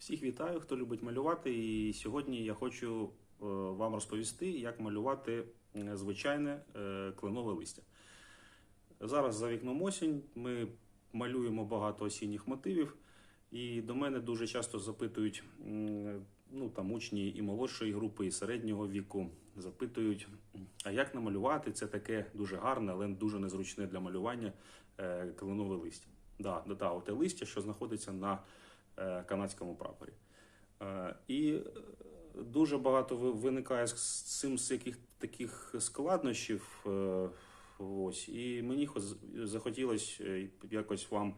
Всіх вітаю, хто любить малювати. І сьогодні я хочу е, вам розповісти, як малювати звичайне е, кленове листя. Зараз за вікном осінь ми малюємо багато осінніх мотивів, і до мене дуже часто запитують ну, там, учні і молодшої групи, і середнього віку. Запитують, а як намалювати? Це таке дуже гарне, але дуже незручне для малювання е, кленове листя. Да, да, оте листя, що знаходиться на канадському прапорі. Е, І е, дуже багато ви- виникає з цим з яких таких складнощів. е, Ось, і мені захотілося е, якось вам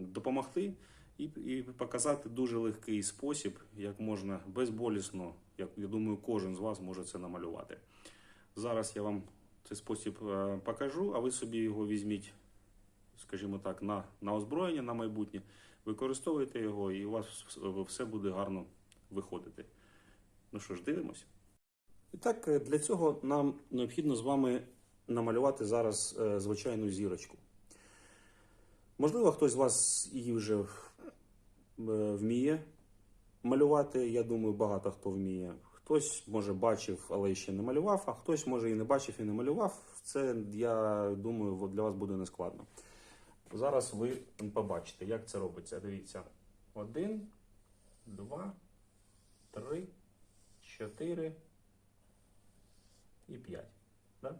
допомогти і, і показати дуже легкий спосіб, як можна безболісно, як я думаю, кожен з вас може це намалювати. Зараз я вам цей спосіб е, покажу, а ви собі його візьміть, скажімо так, на, на озброєння на майбутнє. Використовуйте його, і у вас все буде гарно виходити. Ну що ж, дивимось. І так, е, для цього нам необхідно з вами намалювати зараз е, звичайну зірочку. Можливо, хтось з вас її вже е, вміє малювати. Я думаю, багато хто вміє. Хтось, може, бачив, але ще не малював, а хтось, може, і не бачив, і не малював. Це, я думаю, для вас буде нескладно. Зараз ви побачите, як це робиться. Дивіться. Один, два, три, чотири і п'ять. Да?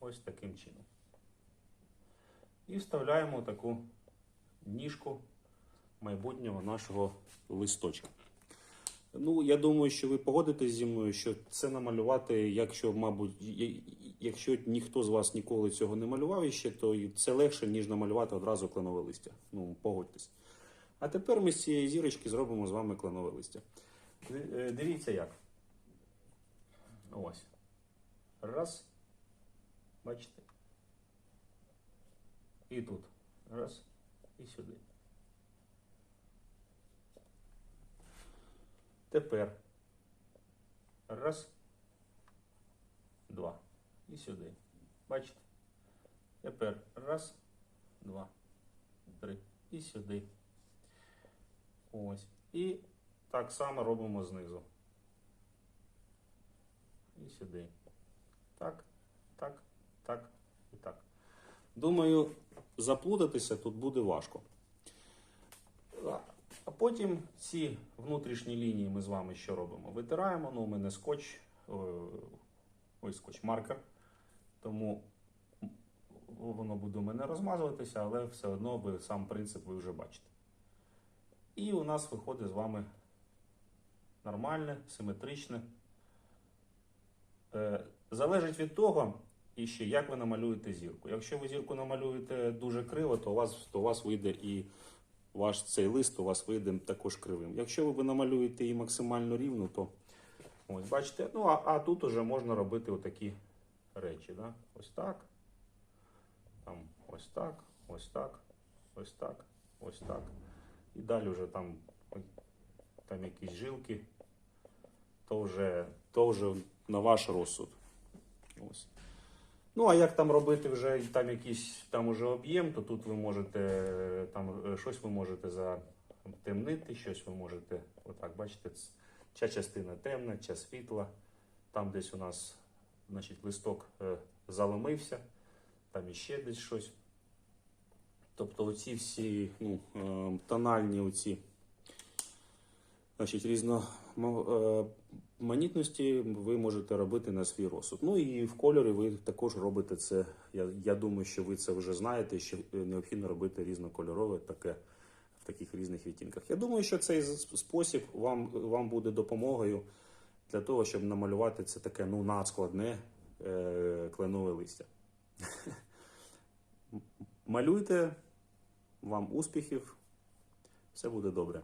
Ось таким чином. І вставляємо таку ніжку майбутнього нашого листочка. Ну, я думаю, що ви погодитесь зі мною, що це намалювати, якщо, мабуть, якщо ніхто з вас ніколи цього не малював іще, то це легше, ніж намалювати одразу кленове листя. Ну, погодьтесь. А тепер ми з цієї зірочки зробимо з вами кленове листя. Е, Дивіться як. Ось. Раз. Бачите? І тут. Раз. І сюди. Тепер. Раз. Два. І сюди. Бачите? Тепер раз, два, три. І сюди. Ось. І так само робимо знизу. І сюди. Так, так, так і так. Думаю, заплутатися тут буде важко. А- потім ці внутрішні лінії ми з вами що робимо? Витираємо. Ну, у мене скотч, е, ось скотч маркер. Тому воно буде у мене розмазуватися, але все одно ви сам принцип ви вже бачите. І у нас виходить з вами нормальне, симетричне. Е, Залежить від того, і ще як ви намалюєте зірку. Якщо ви зірку намалюєте дуже криво, то у вас, то у вас вийде і ваш цей лист у вас вийде також кривим. Якщо ви намалюєте її максимально рівно, то ось бачите. Ну а, а тут уже можна робити отакі речі. Да? Ось так. Там, ось так, ось так, ось так, ось так. І далі вже там, там якісь жилки, то вже, то вже на ваш розсуд. Ось. Ну, а як там робити вже там якийсь там уже об'єм, то тут ви можете там е, щось ви можете затемнити, щось ви можете, отак, бачите, ця частина темна, ця світла. Там десь у нас значить, листок е, заломився, там іще десь щось. Тобто оці всі ну, е, тональні оці значить, різноманітності ви можете робити на свій розсуд. Ну і в кольорі ви також робите це. Я, я думаю, що ви це вже знаєте, що е, необхідно робити різнокольорове таке в таких різних відтінках. Я думаю, що цей спосіб вам, вам буде допомогою для того, щоб намалювати це таке ну, надскладне е, кленове листя. Малюйте, вам успіхів, все буде добре.